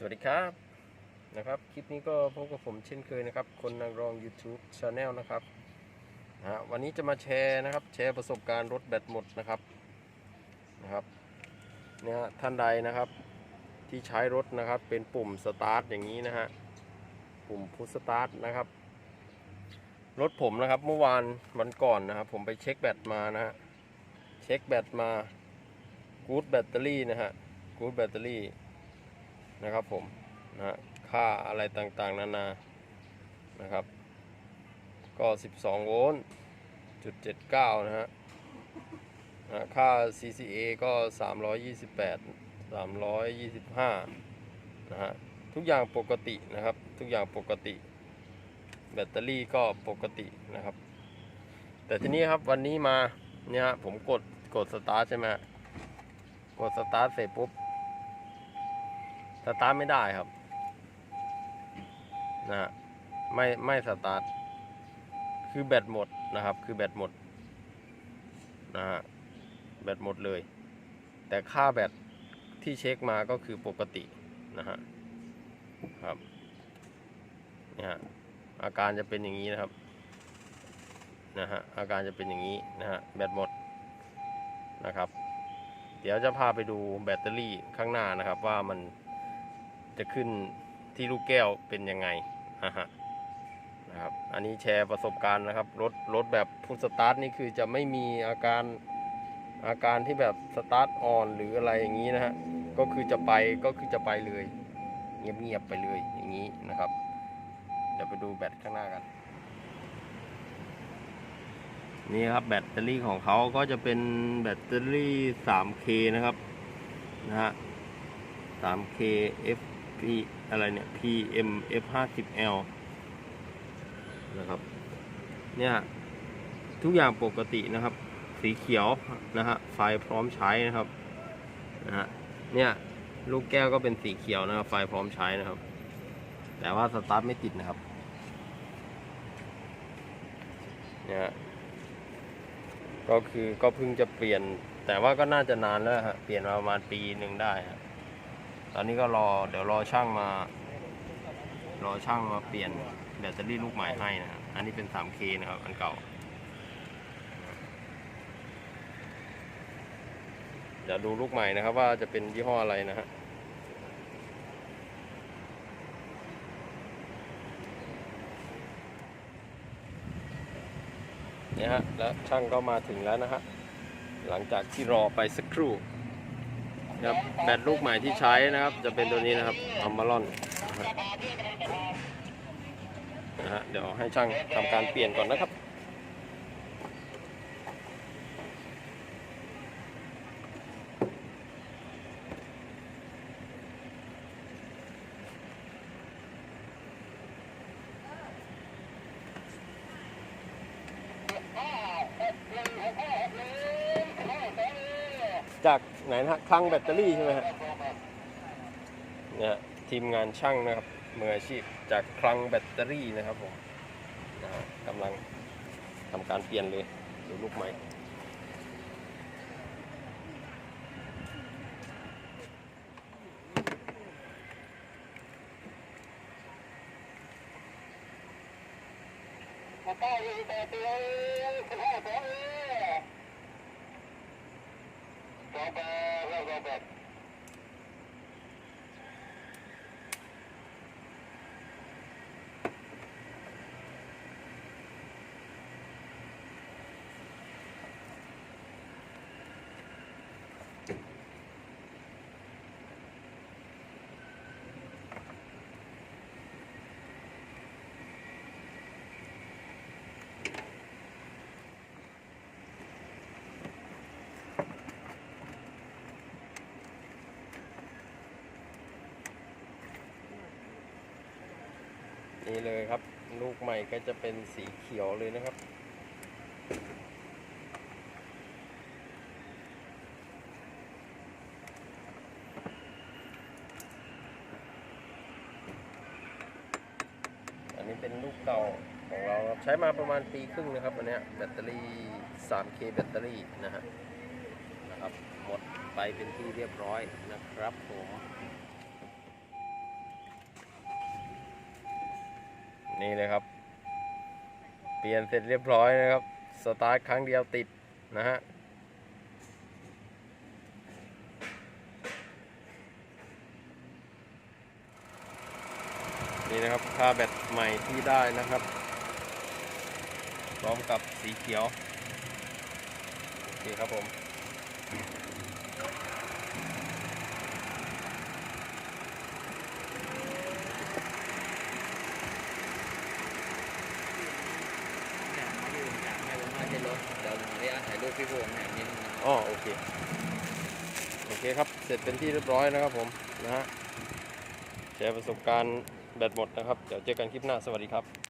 สวัสดีครับนะครับคลิปนี้ก็พบกับผมเช่นเคยนะครับ คนนางรอง YouTube Channel นะครับนะวันนี้จะมาแชร์นะครับ แชร์ประสบการณ์รถแบตหมดนะครับนะครับเนี่ยฮะท่านใดนะครับที่ใช้รถนะครับเป็นปุ่มสตาร์ทอย่างนี้นะฮะปุ่มพุชสตาร์ทนะครับรถผมนะครับเมื่อวานวันก่อนนะครับ ผมไปเช็คแบตมานะฮะเช็คแบตมากู๊ดแบตเตอรี่นะฮะกู๊ดแบตเตอรี่ นะครับผมนะฮะค่าอะไรต่างๆ นานานะครับ ก็ 12 โวลต์จุด79 นะฮะนะฮะค่า CCA ก็ 328 325 นะฮะ ทุกอย่างปกตินะครับ ทุกอย่างปกติ แบตเตอรี่ก็ปกตินะครับ แต่ทีนี้ครับวันนี้มาเนี่ยฮะผมกดกดสตาร์ทใช่ไหมฮะกดสตาร์ทเสร็จปุ๊บ ตาร์ทไม่ได้ครับนะฮะไม่ไม่สตาร์ทคือแบตหมดนะครับ คือแบตหมดนะฮะแบตหมดเลย แต่ค่าแบตที่เช็คมาก็คือปกตินะฮะครับเนี่ยฮะอาการจะเป็นอย่างนี้นะครับนะฮะอาการจะเป็นอย่างนี้นะฮะแบตหมดนะครับ เดี๋ยวจะพาไปดูแบตเตอรี่ข้างหน้านะครับว่ามัน จะขึ้นที่ลูกแก้วเป็นยังไงนะฮะนะครับ อันนี้แชร์ประสบการณ์นะครับ รถรถแบบพุทสตาร์ทนี่คือจะไม่มีอาการอาการที่แบบสตาร์ทออนหรืออะไรอย่างนี้นะฮะ ก็คือจะไปก็คือจะไปเลย เงียบๆไปเลยอย่างนี้นะครับ เดี๋ยวไปดูแบตข้างหน้ากัน นี่ครับแบตเตอรี่ของเขาก็จะเป็นแบตเตอรี่ 3K นะครับนะฮะ 3K f P อะไรเนี่ย PM F50L นะครับ เนี่ยทุกอย่างปกตินะครับ สีเขียวนะฮะไฟพร้อมใช้นะครับนะฮะเนี่ยลูกแก้วก็เป็นสีเขียวนะครับ ไฟพร้อมใช้นะครับ แต่ว่าสตาร์ทไม่ติดนะครับเนี่ยก็คือก็เพิ่งจะเปลี่ยน แต่ว่าก็น่าจะนานแล้วฮะเปลี่ยนมาประมาณปีหนึ่งได้ฮะ ตอนนี้ก็รอเดี๋ยวรอช่างมา รอช่างมาเปลี่ยนแบตเตอรี่ลูกใหม่ให้นะครับอันนี้เป็น 3K นะครับอันเก่า เดี๋ยวดูลูกใหม่นะครับว่าจะเป็นยี่ห้ออะไรนะฮะเนี่ยฮะแล้วช่างก็มาถึงแล้วนะฮะหลังจากที่รอไปสักครู่ ครับแบตลูกใหม่ที่ใช้นะครับ จะเป็นตัวนี้นะครับอัมบารอนนะฮะเดี๋ยวให้ช่างทำการเปลี่ยนก่อนนะครับ จากไหนนะฮะคลังแบตเตอรี่ใช่ไหมฮะเนี่ยทีมงานช่างนะครับมืออาชีพจากคลังแบตเตอรี่นะครับผมนะฮะกำลังทำการเปลี่ยนเลยดูลูกใหม่ นี่เลยครับ ลูกใหม่ก็จะเป็นสีเขียวเลยนะครับ อันนี้เป็นลูกเก่าของเราครับใช้มาประมาณปีครึ่งนะครับอันนี้แบตเตอรี่ 3K แบตเตอรี่นะฮะนะครับ หมดไปเป็นที่เรียบร้อยนะครับผม นี่เลยครับ เปลี่ยนเสร็จเรียบร้อยนะครับ สตาร์ทครั้งเดียวติดนะฮะนี่นะครับค่าแบตใหม่ที่ได้นะครับ พร้อมกับสีเขียว โอเคครับผม เนี่ยมาอยู่จากให้ผมมาที่รถเดี๋ยวผม เรียกถ่ายรูปพี่พงษ์ให้นิดนึงอ๋อโอเค โอเคครับ เสร็จเป็นที่เรียบร้อยนะครับผมนะฮะแชร์ประสบการณ์แบตหมดนะครับ เดี๋ยวเจอกันคลิปหน้า สวัสดีครับ